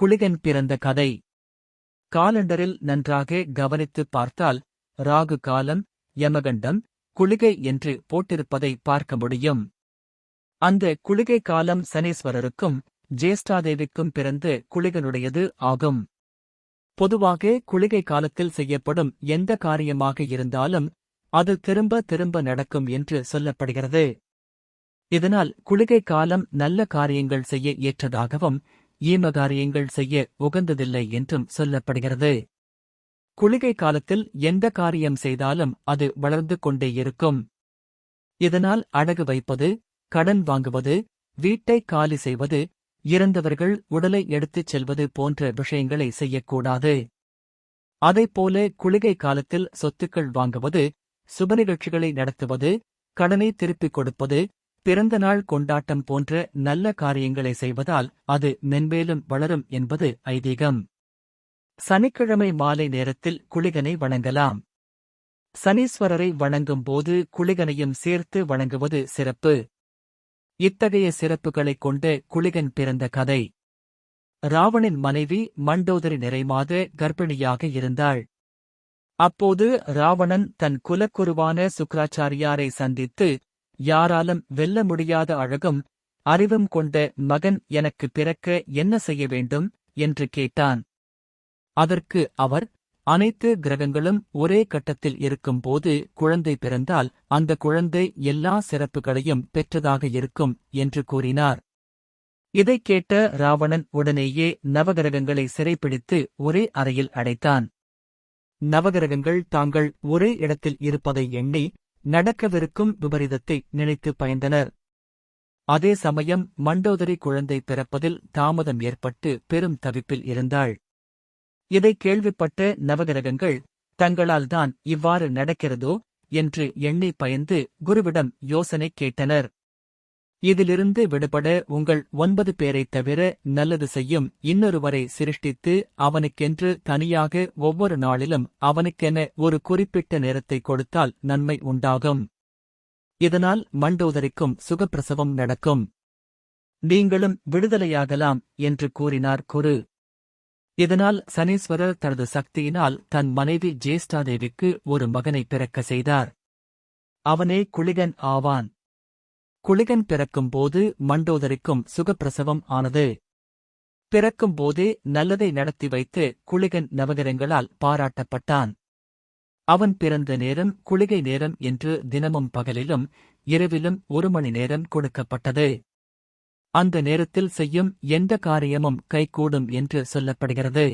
குளிகன் பிறந்த கதை. காலண்டரில் நன்றாக கவனித்துப் பார்த்தால் ராகு காலம் யமகண்டம் குளிகை என்று போட்டிருப்பதை பார்க்க முடியும். அந்த குளிகை காலம் சனீஸ்வரருக்கும் ஜேஷ்டாதேவிக்கும் பிறந்த குளிகனுடையது ஆகும். பொதுவாக குளிகை காலத்தில் செய்யப்படும் எந்த காரியமாக இருந்தாலும் அது திரும்ப திரும்ப நடக்கும் என்று சொல்லப்படுகிறது. இதனால் குளிகை காலம் நல்ல காரியங்கள் செய்ய ஏற்றதாகவும் ஈமகாரியங்கள் செய்ய உகந்ததில்லை என்றும் சொல்லப்படுகிறது. குளிகை காலத்தில் எந்த காரியம் செய்தாலும் அது வளர்ந்து கொண்டே இருக்கும். இதனால் அடகு வைப்பது கடன் வாங்குவது வீட்டை காலி செய்வது இறந்தவர்கள் உடலை எடுத்துச் செல்வது போன்ற விஷயங்களை செய்யக்கூடாது. அதைப்போல குளிகை காலத்தில் சொத்துக்கள் வாங்குவது சுப நிகழ்ச்சிகளை நடத்துவது கடனை திருப்பிக் கொடுப்பது பிறந்தநாள் கொண்டாட்டம் போன்ற நல்ல காரியங்களை செய்வதால் அது மென்மேலும் வளரும் என்பது ஐதீகம். சனிக்கிழமை மாலை நேரத்தில் குளிகனை வணங்கலாம். சனீஸ்வரரை வணங்கும் போது குளிகனையும் சேர்த்து வணங்குவது சிறப்பு. இத்தகைய சிறப்புகளைக் கொண்ட குளிகன் பிறந்த கதை. ராவணின் மனைவி மண்டோதரி நிறைமாத கர்ப்பிணியாக இருந்தாள். அப்போது ராவணன் தன் குலக்குருவான சுக்ராச்சாரியாரை சந்தித்து யாராலும் வெல்ல முடியாத அழகும் அறிவும் கொண்ட மகன் எனக்கு பிறக்க என்ன செய்ய வேண்டும்? என்று கேட்டான். அதற்கு அவர் அனைத்து கிரகங்களும் ஒரே கட்டத்தில் இருக்கும்போது குழந்தை பிறந்தால் அந்த குழந்தை எல்லா சிறப்புகளையும் பெற்றதாக இருக்கும் என்று கூறினார். இதைக் கேட்ட ராவணன் உடனேயே நவகிரகங்களை சிறைப்பிடித்து ஒரே அறையில் அடைத்தான். நவகிரகங்கள் தாங்கள் ஒரே இடத்தில் இருப்பதை எண்ணி நடக்கவிருக்கும் விபரீதத்தை நினைத்து பயந்தனர். அதே சமயம் மண்டோதரி குழந்தை பிறப்பதில் தாமதம் ஏற்பட்டு பெரும் தவிப்பில் இருந்தாள். இதைக் கேள்விப்பட்ட நவகிரகங்கள் தங்களால் தான் இவ்வாறு நடக்கிறதோ? என்று எண்ணி பயந்து குருவிடம் யோசனை கேட்டனர். இதிலிருந்து விடுபட உங்கள் ஒன்பது பேரைத் தவிர நல்லது செய்யும் இன்னொருவரை சிருஷ்டித்து அவனுக்கென்று தனியாக ஒவ்வொரு நாளிலும் அவனுக்கென ஒரு குறிப்பிட்ட நேரத்தை கொடுத்தால் நன்மை உண்டாகும். இதனால் மண்டோதரிக்கும் சுகப்பிரசவம் நடக்கும். நீங்களும் விடுதலையாகலாம் என்று கூறினார் குரு. இதனால் சனீஸ்வரர் தனது சக்தியினால் தன் மனைவி ஜேஷ்டாதேவிக்கு ஒரு மகனை பிறக்க செய்தார். அவனே குளிகன் ஆவான். குளிகன் பிறக்கும்போது மண்டோதரிக்கும் சுகப்பிரசவம் ஆனது. பிறக்கும்போதே நல்லதை நடத்தி வைத்து குளிகன் நவகிரங்களால் பாராட்டப்பட்டான். அவன் பிறந்த நேரம் குளிகை நேரம் என்று தினமும் பகலிலும் இரவிலும் ஒரு மணி நேரம் கொடுக்கப்பட்டது. அந்த நேரத்தில் செய்யும் எந்த காரியமும் கைகூடும் என்று சொல்லப்படுகிறது.